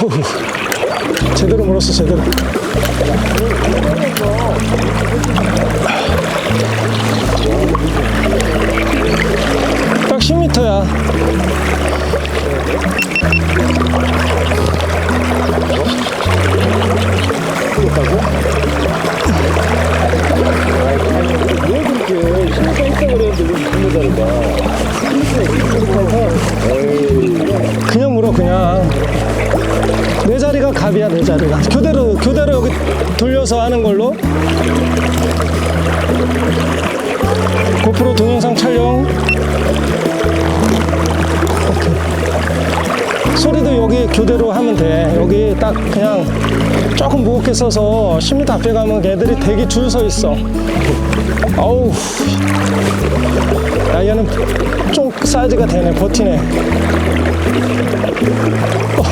어우, 제대로 물었어, 제대로. 딱 10m야. 갑이야, 내 자리가. 교대로, 교대로 여기 돌려서 하는 걸로. 고프로 동영상 촬영. 소리도 여기 교대로 하면 돼. 여기 딱 그냥 조금 무겁게 써서 10m 앞에 가면 애들이 대기 줄 서 있어. 어우. 야, 얘는 좀 사이즈가 되네, 버티네. 어,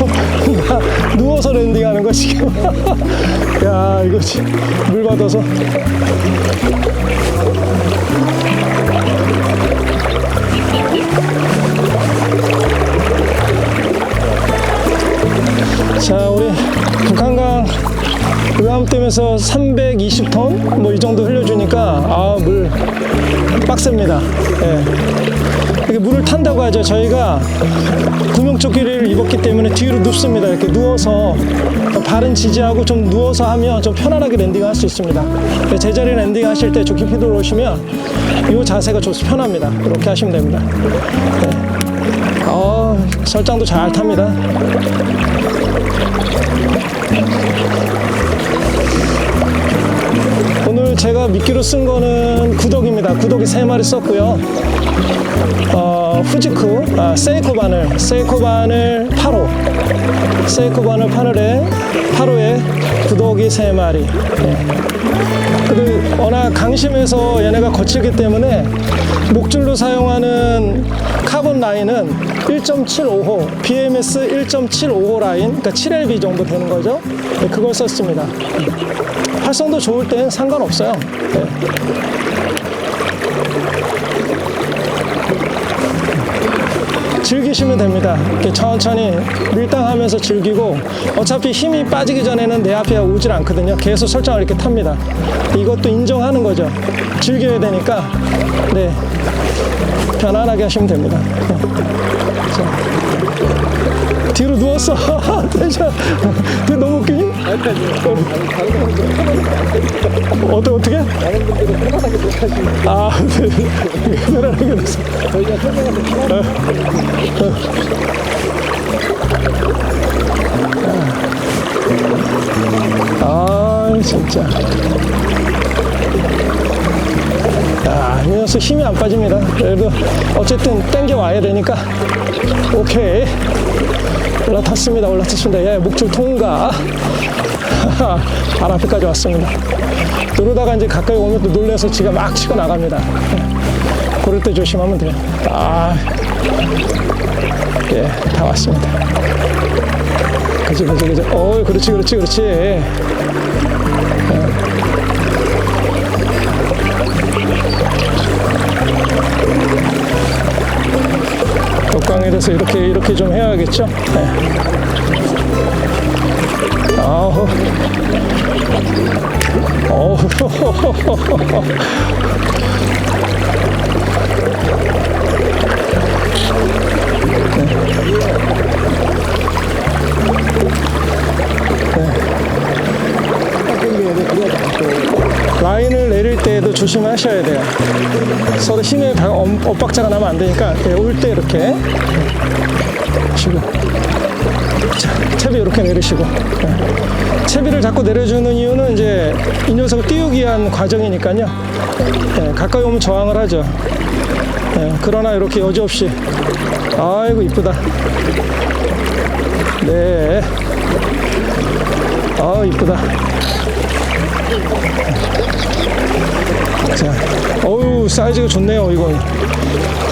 나 누워서 랜딩하는 거 지금. 야, 이거 지- 물 받아서. 의암댐에서 320톤 뭐 이 정도 흘려주니까 아, 물 빡셉니다. 예. 이게 물을 탄다고 하죠. 저희가 구명조끼를 입었기 때문에 뒤로 눕습니다. 이렇게 누워서 발은 지지하고 좀 누워서 하면 좀 편안하게 랜딩할 수 있습니다. 네, 제자리 랜딩 하실 때 조끼 피도 오시면 이 자세가 좋 편합니다. 이렇게 하시면 됩니다. 네. 어, 설장도 잘 탑니다. 오늘 제가 미끼로 쓴 거는 구덕입니다. 구덕이 세 마리 썼고요. 어, 후지쿠, 아, 세이코 바늘, 세이코 바늘 8호, 세이코 바늘 8월에 8호에 구덕이 세 마리. 네. 워낙 강심해서 얘네가 거칠기 때문에 목줄로 사용하는 카본 라인은 1.75호, BMS 1.75호 라인, 그러니까 7LB 정도 되는 거죠. 네, 그걸 썼습니다. 활성도 좋을 땐 상관없어요. 네. 즐기시면 됩니다. 이렇게 천천히 밀당하면서 즐기고 어차피 힘이 빠지기 전에는 내 앞에 오질 않거든요. 계속 설정을 이렇게 탑니다. 이것도 인정하는 거죠. 즐겨야 되니까 네 편안하게 하시면 됩니다. 네. 자, 뒤로 누웠어. 근데 너무 웃기니? 어때 어떻게? 다른 분들은 편안하게 못하시고 아, 네. 편안하게 됐어. 저희가 설명하는 아 진짜. 야, 이 녀석 힘이 안 빠집니다. 그래도 어쨌든 땡겨 와야 되니까. 오케이. 올라탔습니다. 올라탔습니다. 예, 목줄 통과. 발 앞에까지 왔습니다. 그러다가 이제 가까이 오면 또 놀래서 지가 막 치고 나갑니다. 예, 그럴 때 조심하면 돼요. 아, 예, 다 왔습니다. 그지 그지 그지. 어 그렇지 그렇지 그렇지 대해서 이렇게 이렇게 좀 해야겠죠? 네. 아우. 어우 조심하셔야 돼요. 서로 엇- 엇박자가 나면 안 되니까 예, 올때 이렇게 쉬고 자, 채비 이렇게 내리시고 예. 채비를 자꾸 내려주는 이유는 이제 이 녀석을 띄우기 위한 과정이니까요. 예, 가까이 오면 저항을 하죠. 예, 그러나 이렇게 여지없이 아이고 이쁘다. 네. 아 이쁘다. 어우 사이즈가 좋네요 이건.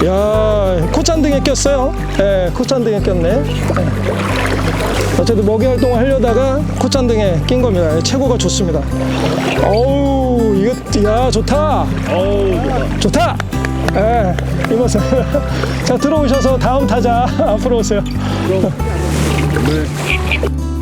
야, 코잔등에 꼈어요. 예, 코잔등에 꼈네. 예. 어쨌든 먹이 활동을 하려다가 코잔등에 낀 겁니다. 예, 최고가 좋습니다. 어우, 이거, 야, 좋다. 어우 좋다. 예, 이 모습. 자, 들어오셔서 다음 타자 앞으로 오세요. 네.